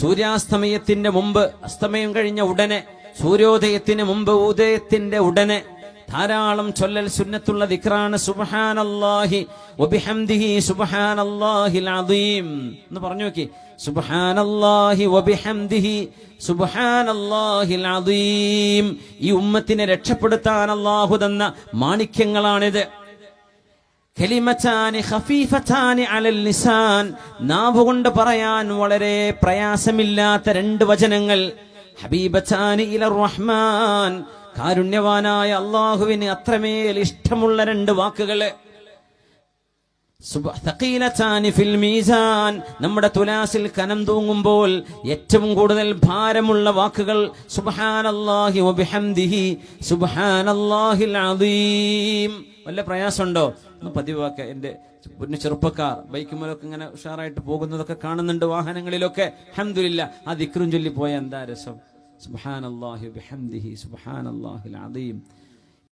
സൂര്യാസ്തമയത്തിന്റെ മുമ്പ് അസ്തമയം കഴിഞ്ഞ ഉടനെ സൂര്യോദയത്തിന് മുമ്പ് ഉദയത്തിന്റെ ഉടനെ ധാരാളം ചൊല്ലൽ സുന്നത്തുള്ള ദിക്റാണ് സുബ്ഹാനല്ലാഹി വബിഹംദിഹി എന്ന് പറഞ്ഞു നോക്കി. സുബ്ഹാനല്ലാഹി വബിഹംദിഹി ഈ ഉമ്മത്തിനെ രക്ഷപ്പെടുത്താൻ അല്ലാഹു തന്ന മാണിക്യങ്ങളാണിത്. ലിസാൻ. നാവുകൊണ്ട് പറയാൻ വളരെ പ്രയാസമില്ലാത്ത രണ്ട് വചനങ്ങൾ. ഹബീബച്ചാനി ഇല റഹ്മാൻ. കാരുണ്യവാനായ അള്ളാഹുവിന് അത്രമേൽ ഇഷ്ടമുള്ള രണ്ട് വാക്കുകൾ. നമ്മുടെ തുലാസിൽ കനം തൂങ്ങുമ്പോൾ ഏറ്റവും കൂടുതൽ ഭാരമുള്ള വാക്കുകൾ സുബ്ഹാനല്ലാഹി വബിഹംദിഹി സുബ്ഹാനല്ലാഹിൽ അദീം. വല്ല പ്രയാസമുണ്ടോ? ഒന്ന് പതിവാക്ക എന്റെ പിന്നെ ചെറുപ്പക്കാർ. ബൈക്കുമലൊക്കെ ഇങ്ങനെ ഉഷാറായിട്ട് പോകുന്നതൊക്കെ കാണുന്നുണ്ട് വാഹനങ്ങളിലൊക്കെ. അൽഹംദുലില്ലാ. ആ ദിക്രും ചൊല്ലി പോയ എന്താ രസം? സുബ്ഹാനല്ലാഹി വബിഹംദിഹി സുബ്ഹാനല്ലാഹിൽ അദീം.